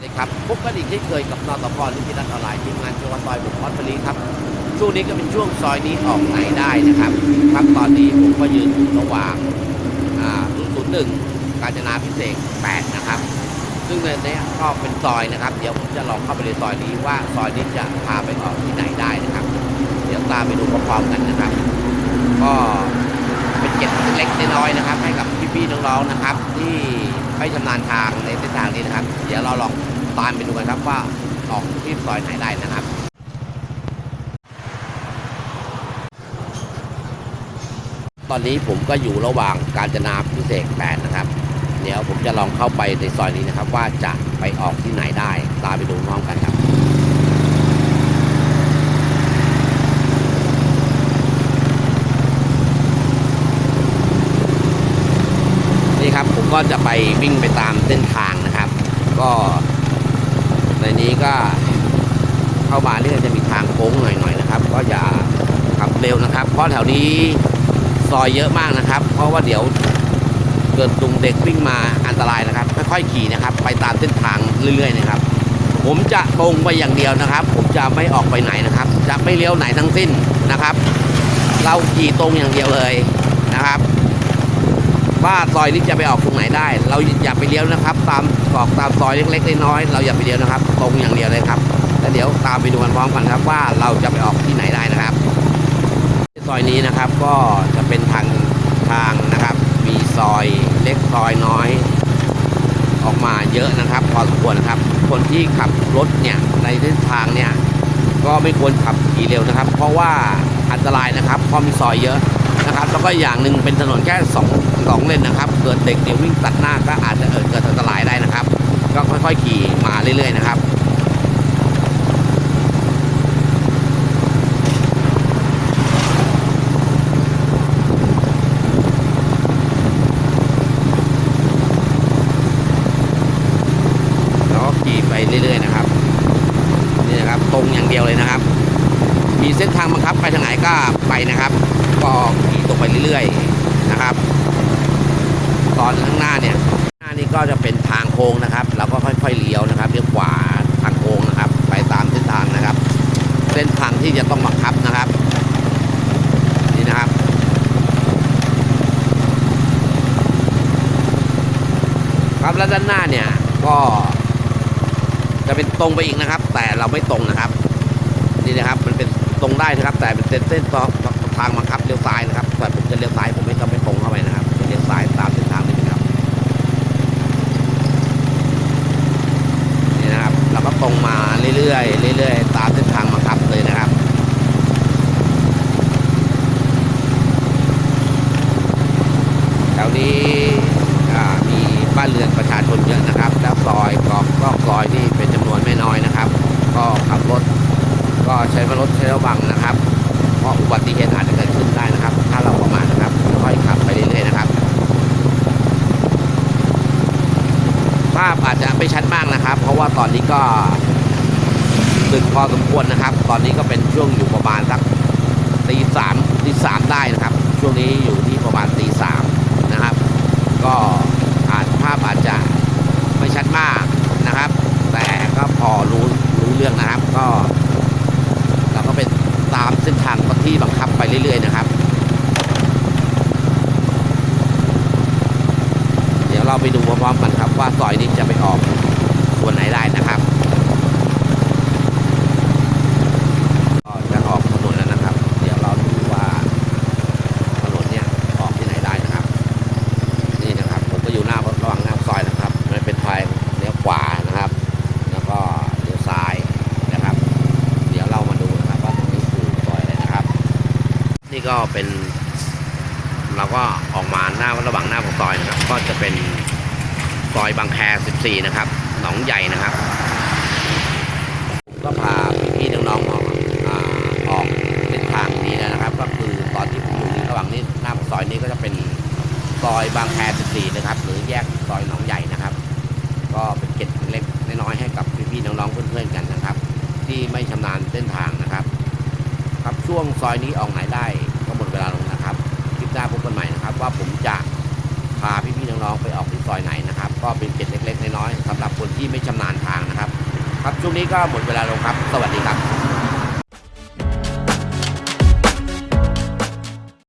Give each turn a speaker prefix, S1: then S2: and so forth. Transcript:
S1: สวัสดีครับพบกันอีกที่เคยกับนอตพรลิขิตรันออนไลน์ทีมงานจังหวัดซอยบุกพอดพลีครับช่วงนี้ก็เป็นช่วงซอยนี้ออกไหนได้นะครับครับตอนนี้ผมก็ยืนอยู่ระหว่างอ่า001กาญจนาพิเศษ8นะครับ ซึ่งในนี้ก็เป็นซอยนะครับ เดี๋ยวผมจะลองเข้าไปในซอยนี้ว่าซอยนี้จะพาไปออกที่ไหนได้นะครับ เดี๋ยวตามไปดูพร้อมๆกันนะครับ ก็เป็นเกร็ดเล็กน้อยนะครับ ให้กับพี่ๆน้องๆนะครับ ที่ไม่ชำนาญทางในเส้นทางนี้นะครับ เดี๋ยวเราลองามไปดูกันครับว่าออกที่ซอยไหนได้นะครับตอนนี้ผมก็อยู่ระหว่างการจนาพิเศษก8นะครับ เดี๋ยวผมจะลองเข้าไปในซอยนี้นะครับ ว่าจะไปออกที่ไหนได้ ตามไปดูพร้อมกันครับ นี่ครับผมก็จะไปวิ่งไปตามเส้นทางนะครับ ก็ ในนี้ก็เข้ามาเรื่อยจะมีทางโค้งหน่อยๆนะครับ ก็อย่าขับเร็วนะครับ เพราะแถวนี้ซอยเยอะมากนะครับ เพราะว่าเดี๋ยวเกิดกลุ่มเด็กวิ่งมาอันตรายนะครับค่อยๆขี่นะครับ ไปตามเส้นทางเรื่อยๆนะครับ ผมจะตรงไปอย่างเดียวนะครับ ผมจะไม่ออกไปไหนนะครับ จะไม่เลี้ยวไหนทั้งสิ้นนะครับ เราขี่ตรงอย่างเดียวเลย ว่าซอยนี้จะไปออกตรงไหนได้ เราอย่าไปเลี้ยวนะครับ ตามตอกตามซอยเล็กๆน้อยๆเราอย่าไปเลี้ยวนะครับ ตรงอย่างเดียวเลยครับแล้วเดี๋ยวตามไปดูกันพร้อมกันครับว่าเราจะไปออกที่ไหนได้นะครับซอยนี้นะครับก็จะเป็นทางทางนะครับ มีซอยเล็กซอยน้อย ออกมาเยอะนะครับ พอสมควรนะครับ คนที่ขับรถเนี่ยในเส้นทางเนี่ยก็ไม่ควรขับขี่เร็วนะครับ เพราะว่าอันตรายนะครับเพราะมีซอยเยอะ นะครับ แล้วก็อย่างหนึ่งเป็นถนนแค่สองสองเลนนะครับ เกิดเด็กเนี่ยวิ่งตัดหน้าก็อาจจะเกิดอันตรายได้นะครับ ก็ค่อยๆขี่มาเรื่อยๆนะครับก็ขี่ไปเรื่อยๆนะครับนี่นะครับ ตรงอย่างเดียวเลยนะครับ มีเส้นทางบังคับไปทางไหนก็ไปนะครับก็ ตรงไปเรื่อยๆนะครับ ตอนข้างหน้าเนี่ยหน้านี้ก็จะเป็นทางโค้งนะครับ เราก็ค่อยๆเลี้ยวนะครับเลี้ยวขวาทางโค้งนะครับ ไปตามเส้นทางนะครับ เส้นทางที่จะต้องบังคับนะครับนี่นะครับครับแล้วด้านหน้าเนี่ยก็จะเป็นตรงไปอีกนะครับ แต่เราไม่ตรงนะครับ นี่นะครับมันเป็น ตรงได้นะครับ แต่เป็นเส้นเส้นต่อทางบังคับเลี้ยวซ้ายนะครับแต่ผมจะเลี้ยวซ้ายผมไม่ต้องไม่ตรงเข้าไปนะครับเลี้ยวซ้ายตามเส้นทางนี้นะครับนี่นะครับเราก็ตรงมาเรื่อยๆเรื่อยๆ ตามเส้นทางบังคับเลยนะครับแถวนี้มีบ้านเรือนประชาชนเยอะนะครับ แล้วซอยก็ก็ซอยนี่เป็นจำนวนไม่น้อยนะครับ ก็ขับรถ ก็ ใช้รถใช้ระวังนะครับ เพราะอุบัติเหตุอาจจะเกิดขึ้นได้นะครับ ถ้าเราประมาทนะครับ ค่อยขับไปเรื่อยๆนะครับ ภาพอาจจะไม่ชัดมากนะครับ เพราะว่าตอนนี้ก็ดึกพอสมควรนะครับ ตอนนี้ก็เป็นช่วงอยู่ประมาณสักตีสามตีสามได้นะครับ ช่วงนี้อยู่ที่ประมาณตีสามนะครับ ก็อาจภาพอาจจะไม่ชัดมากนะครับ แต่ก็พอรู้รู้เรื่องนะครับ ก็เราก็เป็นตามเส้น ที่บังคับไปเรื่อยๆนะครับ เดี๋ยวเราไปดูพร้อมๆกันครับว่าซอยนี้จะไปออกส่วนไหนได้นะครับ ก็จะออกถนนแล้วนะครับ เดี๋ยวเราดูว่าถนนเนี่ยออกที่ไหนได้นะครับ นี่นะครับ ผมก็อยู่หน้าระหว่างหน้าซอยนะครับมันเป็นทางเลี้ยวขวานะครับ แล้วก็เลี้ยวซ้ายนะครับ เดี๋ยวเรามาดูนะครับว่าตรงนี้คือซอยอะไรนะครับ นี่ก็เป็น เราก็ออกมาหน้าระหว่างหน้าของซอยนะครับ ก็จะเป็นซอยบางแค14 นะครับ หนองใหญ่นะครับ ก็พาพี่น้องๆออกอ่าอกเส้นทางนี้แล้วนะครับ ก็คือตอนที่ผมอยู่ระหว่างนี้หน้าปากซอยนี้ก็จะเป็นซอยบางแค14 นะครับ หรือแยกซอยหนองใหญ่นะครับ ก็เป็นเกร็ดเล็กๆน้อยๆให้กับพี่ๆน้องๆเพื่อนๆกันนะครับ ที่ไม่ชำนาญเส้นทาง ช่วงซอยนี้ออกไหนได้ก็หมดเวลาลงนะครับคลิปหน้าพบกันใหม่นะครับ ว่าผมจะพาพี่ๆน้องๆไปออกที่ซอยไหนนะครับ ก็เป็นเกร็ดเล็กๆน้อยๆสำหรับคนที่ไม่ชำนาญทางนะครับ ครับช่วงนี้ก็หมดเวลาลงครับ สวัสดีครับ